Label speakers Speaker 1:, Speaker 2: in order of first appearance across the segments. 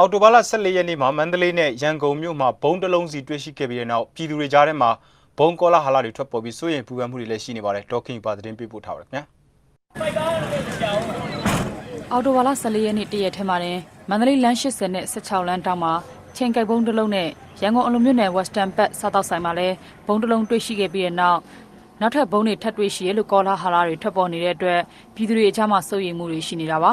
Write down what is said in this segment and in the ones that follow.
Speaker 1: အော်တိုဘာလ14ရက်နေ့မှာမန္တလေးနဲ့ရန်ကုန်မြို့မှာဘုံတစ်လုံးစီတွေ့ရှိခဲ့ပြီးတဲ့နောက်ပြည်သူတွေကြားထဲမှာဘုံကောလာဟာလာတွေထွက်ပေါ်ပြီးစိုးရိမ်ပူပန်မှုတွေလည်းရှိနေပါတယ်ဒေါက်ခင်ပါသတင်းပေးပို့ထားပါတယ်ခင်ဗျာ
Speaker 2: အော်တိုဘာလ14ရက်နေ့တရက်ထဲမှာတင်မန္တလေးလမ်း80နဲ့16လမ်းတောင်မှာချင်းကိတ်ဘုံတစ်လုံးနဲ့ရန်ကုန်အလုံမြို့နယ် Western Pet စားတောက်ဆိုင်မှာလည်းဘုံတစ်လုံးတွေ့ရှိခဲ့ပြီးတဲ့နောက်နောက်ထပ်ဘုံတွေထပ်တွေ့ရှိရလို့ကောလာဟာလာတွေထွက်ပေါ်နေတဲ့အတွက်ပြည်သူတွေအကြားမှာစိုးရိမ်မှုတွေရှိနေတာပါ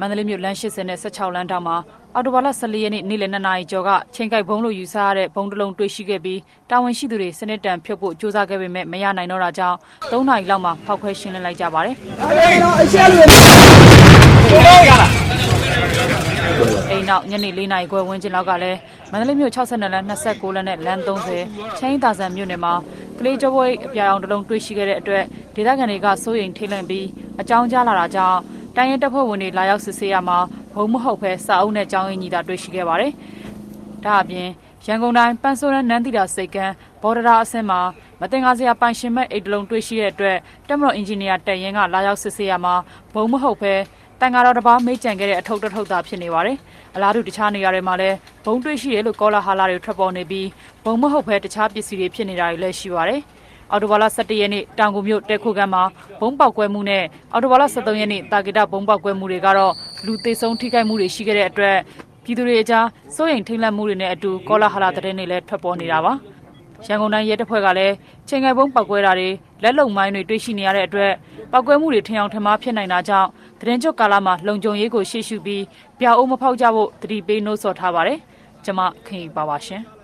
Speaker 2: မန္တလေးမြို့လမ်း80နဲ့16လမ်းတောင်မှာအော်တိုဘာလ14ရက်နေ့နေ့လယ်2နာရီကျော်ကချင်းကိတ်ဘုံလို့ယူဆရတဲ့ဘုံတစ်လုံးတွေ့ရှိခဲ့ပြီးတာဝန်ရှိသူတွေစနစ်တံဖြုတ်ဖို့ကြိုးစားခဲ့ပေမဲ့မရနိုင်တော့တာကြောင့်3နာရီလောက်မှဖောက်ခွဲရှင်းလင်းလိုက်ကြပါတယ်အိမ်နောက်ညနေ၄နာရီခွဲဝန်းကျင်လောက်ကလည်းမန္တလေးမြို့62လမ်း29လမ်းနဲ့လမ်း30ချင်းသာဆန်မြို့နယ်မှာကလေးကျော်ဘွေအပြာရောင်တစ်လုံးတွေ့ရှိခဲ့တဲ့အတွက်ဒေသခံတွေကစိုးရိမ်ထိတ်လန့်ပြီးအကြောင်းကြားလာတာကြောင့် တိုင်းရင်တပ်ဖွဲ့ဝင်တွေလာရောက်စစ်ဆေးရမှာဘုံမဟုတ်ဘဲစာအုပ်နဲ့ကြောင်းရင်းညီတာတွေ့ရှိခဲ့ပါတယ်။ဒါအပြင်ရန်ကုန်တိုင်းပန်းစိုးရန်နန်းတီတာစိတ်ကန်းဘော်ဒရာအဆင်းမှာမတင်ကားစရာပိုင်ရှင်မဲ့အိတ်တလုံးတွေ့ရှိတဲ့အတွက်တက်မတော်အင်ဂျင်နီယာတက်ရင်ကလာရောက်စစ်ဆေးရမှာဘုံမဟုတ်ဘဲတန်ဃာတော်တစ်ပါးမေ့ကြံခဲ့တဲ့အထုပ်တစ်ထုပ်သာဖြစ်နေပါတယ်။အလားတူတခြားနေရာတွေမှာလည်းဘုံတွေ့ရှိရလို့ကောလာဟာလာတွေထွက်ပေါ်နေပြီးဘုံမဟုတ်ဘဲတခြားပစ္စည်းတွေဖြစ်နေတာတွေလည်းရှိပါတယ်။ အော်တိုဘာလ17ရက်နေ့တောင်ကူမြို့တက်ခုကမ်းမှာဘုံပေါက်ကွဲမှုနဲ့အော်တိုဘာလ23ရက်နေ့တာဂီတာဘုံပေါက်ကွဲမှုတွေကတော့လူသေဆုံးထိခိုက်မှုတွေရှိခဲ့တဲ့အတွက်ပြည်သူတွေအကြားစိုးရိမ်ထိတ်လန့်မှုတွေနဲ့အတူကောလာဟာလာတဲ့တွေလည်းထွက်ပေါ်နေတာပါ။ရန်ကုန်တိုင်းရဲတပ်ဖွဲ့ကလည်းချိန်ငယ်ဘုံပောက်ကွဲတာတွေလက်လုံမိုင်းတွေတွေ့ရှိနေရတဲ့အတွက်ပောက်ကွဲမှုတွေထင်အောင်ထင်မှားဖြစ်နိုင်တာကြောင့်သတင်းကြွကာလမှာလုံခြုံရေးကိုရှေ့ရှုပြီးပြာအိုးမဖောက်ကြဖို့တတိပေးနှိုးဆော်ထားပါတယ်။ကျွန်မခင်ပါပါရှင်။